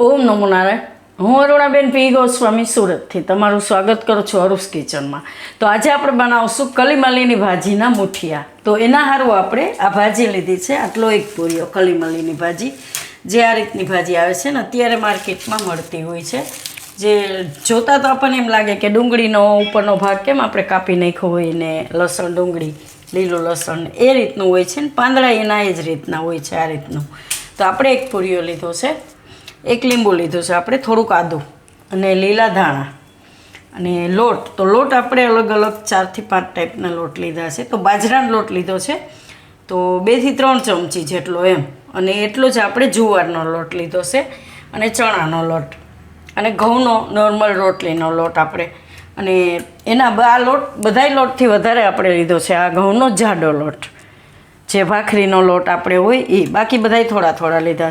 ઓમ નમો નારાયણ. હું અરુણાબેન પી. ગોસ્વામી સુરતથી તમારું સ્વાગત કરું છું અરુસ કિચનમાં. તો આજે આપણે બનાવશું કલીમલીની ભાજીના મુઠિયા. તો એના સારું આપણે આ ભાજી લીધી છે, આટલો એક પૂર્યો કલીમલીની ભાજી. જે આ રીતની ભાજી આવે છે ને, અત્યારે માર્કેટમાં મળતી હોય છે. જે જોતાં તો આપણને એમ લાગે કે ડુંગળીનો ઉપરનો ભાગ કેમ આપણે કાપી નાખ્યો હોય ને લસણ, ડુંગળી, લીલું લસણ, એ રીતનું હોય છે ને, પાંદડા એના એ જ રીતના હોય છે આ રીતનું. તો આપણે એક પૂરીઓ લીધો છે. એક લીંબુ લીધું છે. આપણે થોડુંક આદું અને લીલા ધાણા અને લોટ. તો લોટ આપણે અલગ અલગ ચારથી પાંચ ટાઈપના લોટ લીધા છે. તો બાજરાનો લોટ લીધો છે. તો બેથી ત્રણ ચમચી જેટલો એમ. અને એટલો જ આપણે જુવારનો લોટ લીધો છે અને ચણાનો લોટ. અને ઘઉંનો નોર્મલ રોટલીનો લોટ આપણે. અને એના આ લોટ બધાય લોટથી વધારે આપણે લીધો છે. આ ઘઉંનો જાડો લોટ. જે ભાખરીનો લોટ આપણે હોય એ બાકી બધાય થોડા થોડા લીધા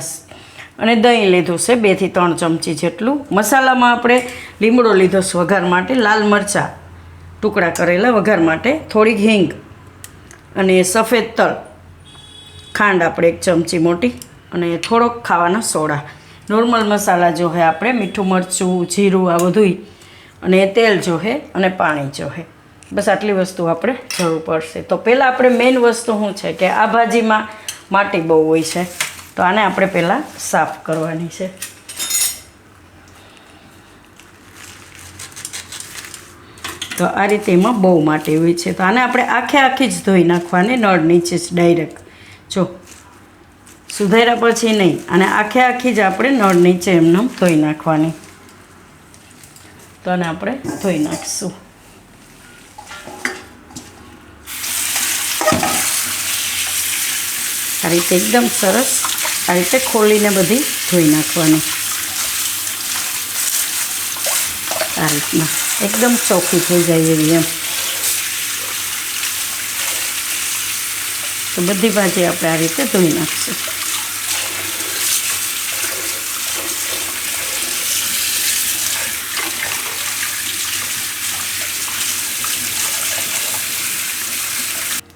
અને દહીં લીધું છે બેથી ત્રણ ચમચી જેટલું. મસાલામાં આપણે લીમડો લીધો છે વઘાર માટે, લાલ મરચાં ટુકડા કરેલા વઘાર માટે, થોડીક હિંગ અને સફેદ તલ. ખાંડ આપણે એક ચમચી મોટી અને થોડોક ખાવાના સોડા. નોર્મલ મસાલા જોહે આપણે, મીઠું મરચું, જીરું, આ બધું અને તેલ જોહે અને પાણી જોહે બસ આટલી વસ્તુ આપણે જરૂર પડશે. તો પહેલાં આપણે મેઇન વસ્તુ શું છે કે આ ભાજીમાં માટી બહુ હોય છે. તો આને આપણે પહેલાં સાફ કરવાની છે. તો આ રીતે એમાં બહુ માટી હોય છે. તો આને આપણે આખે આખી જ ધોઈ નાખવાની, નળ નીચે જ ડાયરેક્ટ જો, સુધાર્યા પછી નહીં, અને આખે આખી જ આપણે નળ નીચે એમને ધોઈ નાખવાની. તો આને આપણે ધોઈ નાખીશું. આ રીતે એકદમ સરસ આ રીતે ખોલીને બધી ધોઈ નાખવાની. આ રીતના. એકદમ ચોખ્ખી થઈ જાય એવી એમ. તો બધી ભાજી આપણે આ રીતે ધોઈ નાખીશું.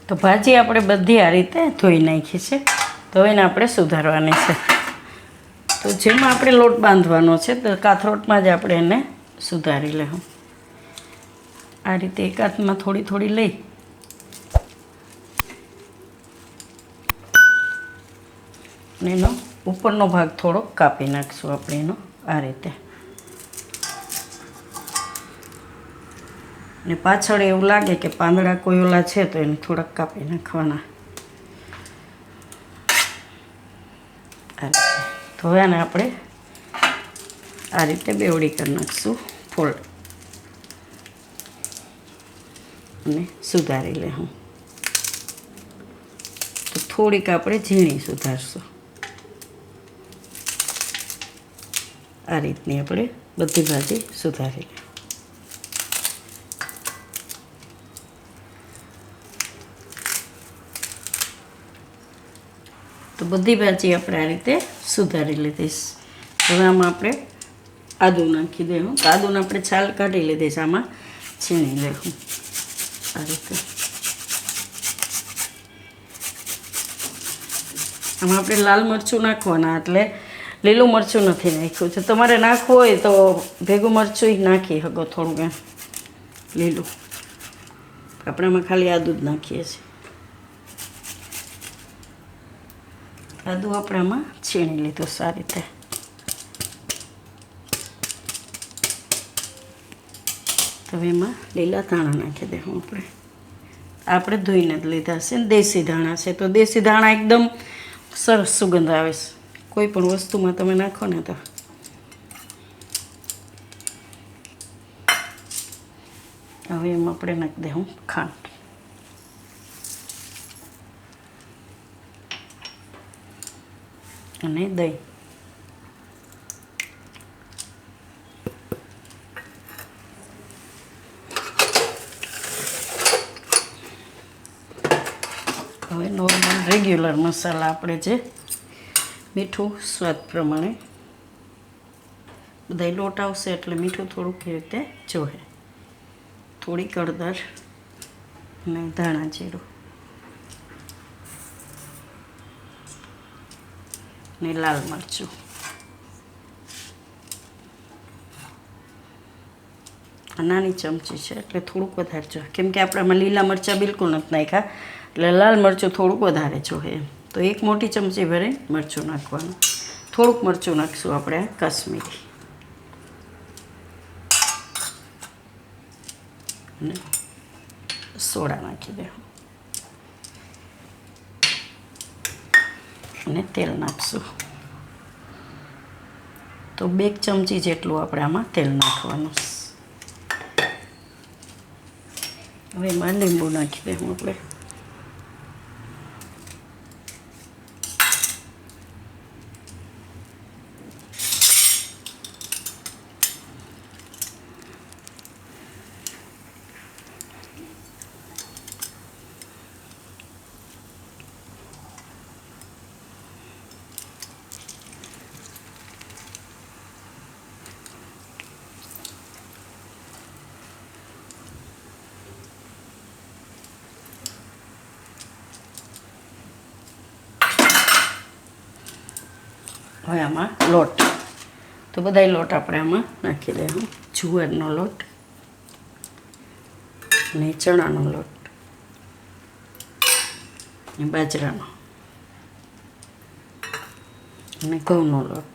તો ભાજી આપણે બધી આ રીતે ધોઈ નાખી છે. તો એને આપણે સુધારવાની છે. તો જેમાં આપણે લોટ બાંધવાનો છે, તો કાથરોટમાં જ આપણે એને સુધારી લેવું આ રીતે એક હાથમાં થોડી થોડી લઈ. અને એનો ઉપરનો ભાગ થોડોક કાપી નાખશું આપણે એનો આ રીતે. ને પાછળ એવું લાગે કે પાંદડા કોઈ ઓલા છે, તો એને થોડાક કાપી નાખવાના આ રીતે તો આપણે આ રીતે બેવડી કરી નાખીશું ફોલ્ડ અને સુધારી લે હું તો થોડીક આપણે ઝીણી સુધારશું. આ રીતની આપણે બધી ભાજી સુધારી લે બધી ભાજી આપણે આ રીતે સુધારી લીધીશ હવે આમાં આપણે આદું નાખી દઉં તો આદુને આપણે છાલ કાઢી લીધી છે, આમાં છીણી લેવું. આ રીતે. આમાં આપણે લાલ મરચું નાખવાના, એટલે લીલું મરચું નથી નાખ્યું. છે તમારે નાખવું હોય તો ભેગું મરચું નાખી શકો થોડુંક લીલું. આપણે આમાં ખાલી આદું જ નાખીએ છીએ. આદુ આપણે આમાં છીણી લીધું સારી રીતે. હવે એમાં લીલા ધાણા નાખી દેવું આપણે. આપણે ધોઈને જ લીધા છે ને દેશી ધાણા છે. તો દેશી ધાણા એકદમ સરસ સુગંધ આવે છે. કોઈ પણ વસ્તુમાં તમે નાખો ને તો. હવે એમાં આપણે નાખી દેવું ખાંડ. અને દહીં. હવે નોર્મલ રેગ્યુલર મસાલા આપણે જે મીઠું સ્વાદ પ્રમાણે બધા લોટ આવશે એટલે મીઠું થોડુંક એ રીતે જોહે. થોડીક હળદર અને ધાણા જીરું. ને લાલ મરચું. નાની ચમચી છે, એટલે થોડુંક વધારે જો. કેમ કે આપણામાં લીલા મરચાં બિલકુલ નથી નાખ્યા, એટલે લાલ મરચું થોડુંક વધારે જોઈએ તો એક મોટી ચમચી ભરે મરચું નાખવાનું. થોડુંક મરચું નાખીશું આપણે કાશ્મીરી. સોડા નાખી દેવું અને તેલ નાખશું. તો બે ચમચી જેટલું આપણે આમાં તેલ નાખવાનું. હવે એમાં લીંબુ નાખી દઉં આપણે. હવે આમાં લોટ. તો બધાય લોટ આપણે આમાં નાખી દઈશું જુવારનો લોટ અને ચણાનો લોટ અને બાજરાનો અને ઘઉંનો લોટ.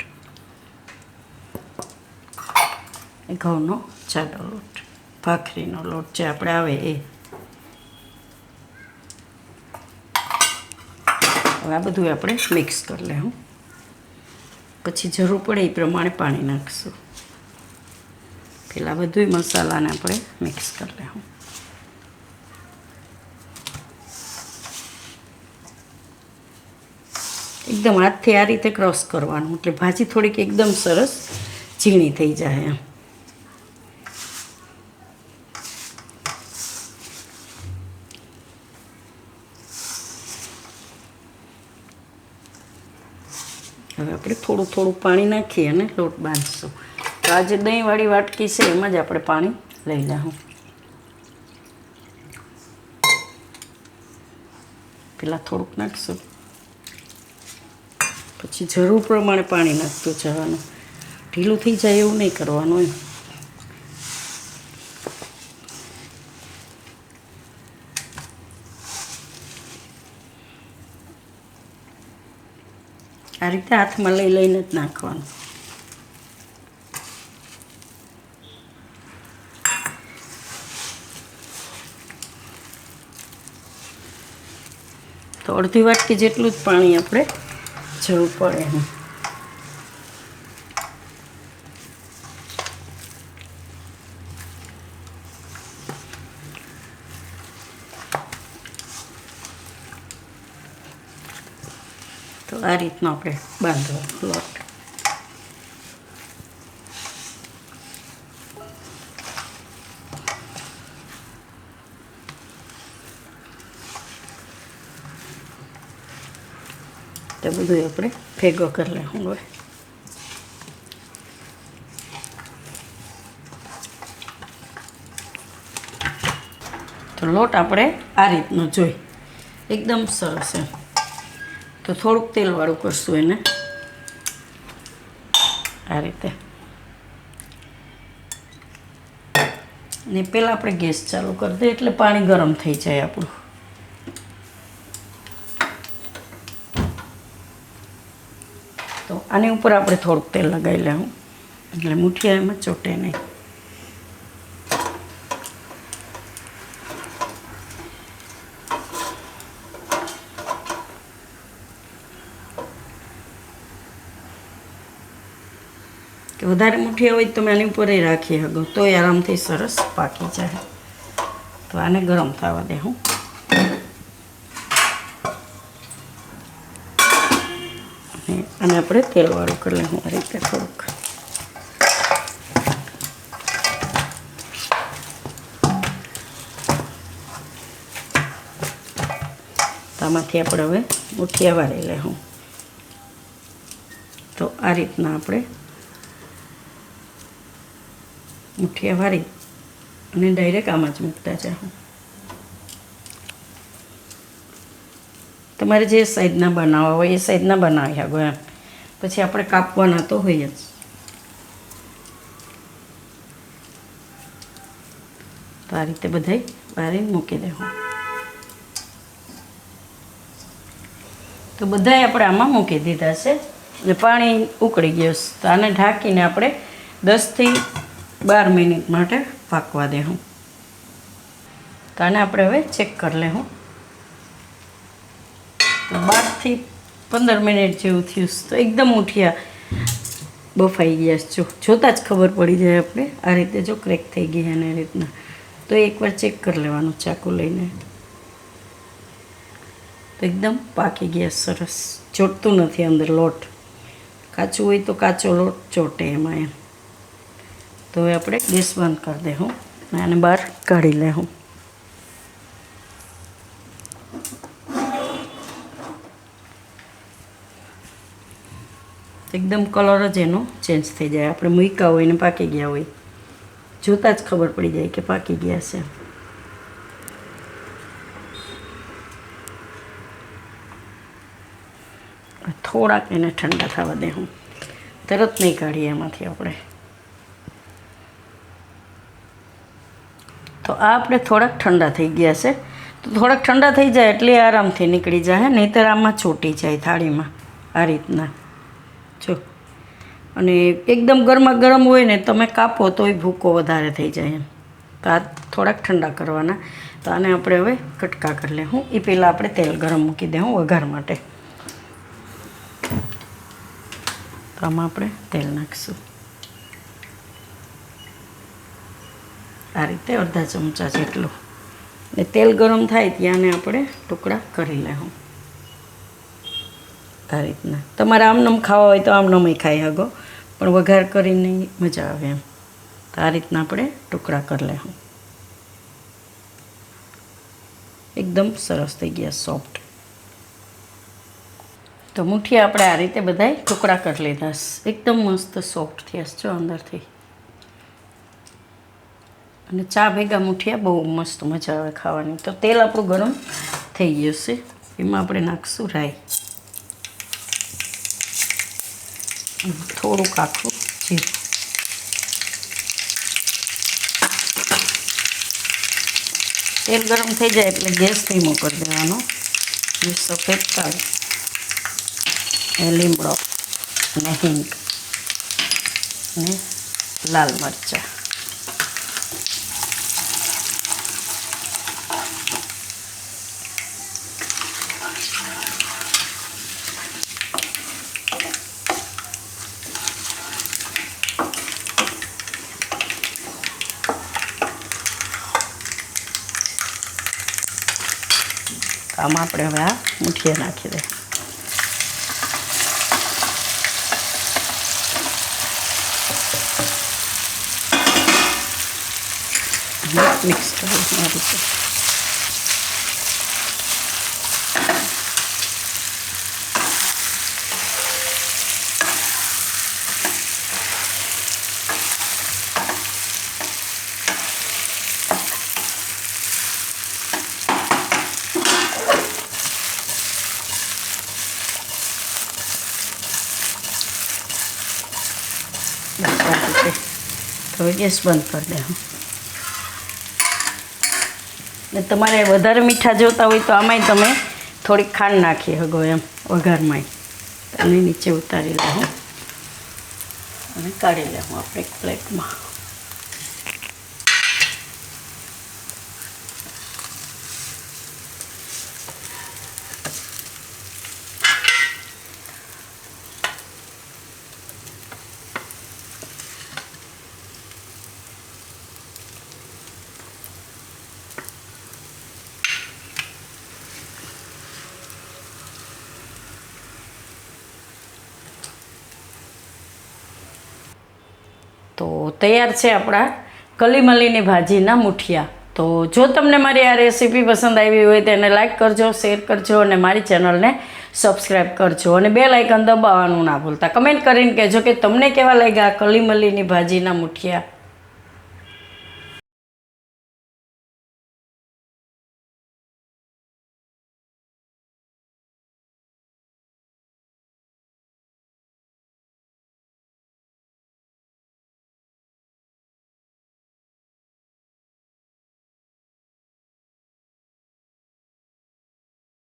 ઘઉંનો જાડો લોટ, ભાખરીનો લોટ જે આપણે આવે એ. હવે આ બધું આપણે મિક્સ કરી લેવું પછી જરૂર પડે એ પ્રમાણે પાણી નાખશું. પેલા બધું મસાલાને આપણે મિક્સ કરી લેવું. એકદમ હાથથી આ રીતે ક્રોસ કરવાનું, એટલે ભાજી થોડીક એકદમ સરસ ઝીણી થઈ જાય એમ. હવે આપણે થોડું થોડું પાણી નાખી અને લોટ બાંધશું. તો આજે દહીંવાળી વાટકી છે, એમાં જ આપણે પાણી લઈ લઉં. પેલા થોડુંક નાખશું. પછી જરૂર પ્રમાણે પાણી નાખતું જવાનું. ઢીલું થઈ જાય એવું નહીં કરવાનું એમ. આ રીતે હાથમાં લઈ લઈને જ નાખવાનું. તો અડધી વાટકી જેટલું જ પાણી આપણે જરૂર પડે એમ. તો આ રીતનો આપણે બાંધવાનો લોટ. તો બધું આપણે ભેગો કરી લેવું હવે. તો લોટ આપણે આ રીતનો જોઈ. એકદમ સરસ એમ. તો થોડુંક તેલવાળું કરશું એને. આ રીતે. ને પહેલાં આપણે ગેસ ચાલુ કરી દઈએ એટલે પાણી ગરમ થઈ જાય આપણું. તો આની ઉપર આપણે થોડુંક તેલ લગાવી લેવું. એટલે મુઠિયા એમાં ચોટે નહીં. વધારે મુઠિયા હોય તો તમે આની ઉપર રાખી શકો તો એ આરામથી સરસ પાકી જાય. તો આને ગરમ થવા દે હું. અને આપણે તેલવાળું કરી લઉં આ રીતે થોડુંક. આમાંથી આપણે હવે મુઠિયા વાળી લેવું તો આ રીતના આપણે મુઠિયા વાળી અને ડાયરેક્ટ આમાં જ મૂકતા જાઉં તમારે જે સાઈઝના બનાવવા હોય એ સાઈઝના બનાવી શકો એમ. પછી આપણે કાપવાના તો હોય જ. તો આ રીતે બધાય બારી મૂકી દેવું તો બધાય આપણે આમાં મૂકી દીધા છે. અને પાણી ઉકળી ગયું છે. તો આને ઢાંકીને આપણે દસથી બાર મિનિટ માટે પાકવા દેવું તો આને આપણે હવે ચેક કરી લેવું. તો બારથી પંદર મિનિટ જેવું થયું તો એકદમ ઉઠ્યા. બફાઈ ગયા જો, જોતાં જ ખબર પડી જાય આપણે. આ રીતે જો ક્રેક થઈ ગઈ અને એ રીતના. તો એકવાર ચેક કરી લેવાનું ચાકુ લઈને. તો એકદમ પાકી ગયા, સરસ. ચોટતું નથી અંદર લોટ. કાચું હોય તો કાચો લોટ ચોટે એમાં એમ. તો હવે આપણે ગેસ બંધ કરી દઉં અને આને બહાર કાઢી લઉં એકદમ કલર જ એનો ચેન્જ થઈ જાય. આપણે મૂક્યા હોય ને પાકી ગયા હોય. જોતાં જ ખબર પડી જાય કે પાકી ગયા છે. થોડાક એને ઠંડા થવા દે હું તરત નહીં કાઢીએ એમાંથી આપણે. આ આપણે થોડાક ઠંડા થઈ ગયા છે. તો થોડાક ઠંડા થઈ જાય એટલે આરામથી નીકળી જાય નહીંતર આમાં ચોટી જાય થાળીમાં આ રીતના. જો. અને એકદમ ગરમા ગરમ હોય ને તમે કાપો તોય ભૂકો વધારે થઈ જાય એમ. તો આ થોડાક ઠંડા કરવાના. તો આને આપણે હવે કટકા કરી લે હું એ પહેલાં આપણે તેલ ગરમ મૂકી દે હું વઘાર માટે. તો આમાં આપણે તેલ નાખીશું. આ રીતે અડધા ચમચા જેટલું. ને તેલ ગરમ થાય ત્યાંને આપણે ટુકડા કરી લેવું આ રીતના. તમારે આમનમ ખાવા હોય તો આમનમય ખાઈ શકો પણ વઘાર કરીને મજા આવે એમ. તો આ રીતના આપણે ટુકડા કરી લેવું એકદમ સરસ થઈ ગયા, સોફ્ટ. તો મુઠ્ઠી આપણે આ રીતે બધાય ટુકડા કરી લીધા. એકદમ મસ્ત સોફ્ટ થયા છે અંદરથી. અને ચા ભેગા મૂઠિયા, બહુ મસ્ત મજા આવે ખાવાની. તો તેલ આપણું ગરમ થઈ જશે એમાં આપણે નાખશું રાઈ. થોડુંક આખું જીરું. તેલ ગરમ થઈ જાય એટલે ગેસ ધીમો કરી દેવાનો. સફેદ તલ એ લીમડો અને હિંગ અને લાલ મરચાં. આમાં આપણે હવે આ મુઠીએ નાખી દઈએ મિક્સ કરી આ બસ આ તો ગેસ બંધ કરી દે ને તમારે વધારે મીઠા જોતા હોય તો આમાંય તમે થોડીક ખાંડ નાખી શકો એમ, વઘારમાંય. અને નીચે ઉતારી લેવું અને કાઢી લેવું આપણે એક પ્લેટમાં તો તૈયાર છે આપણા કલીમલીની ભાજીના મુઠિયા. તો જો તમને મારી આ રેસીપી પસંદ આવી હોય તો એને લાઈક કરજો, શેર કરજો અને મારી ચેનલને સબસ્ક્રાઈબ કરજો અને બે લાઇકન દબાવવાનું ના ભૂલતા. કમેન્ટ કરીને કહેજો કે તમને કેવા લાગ્યા કલીમલીની ભાજીના મુઠિયા?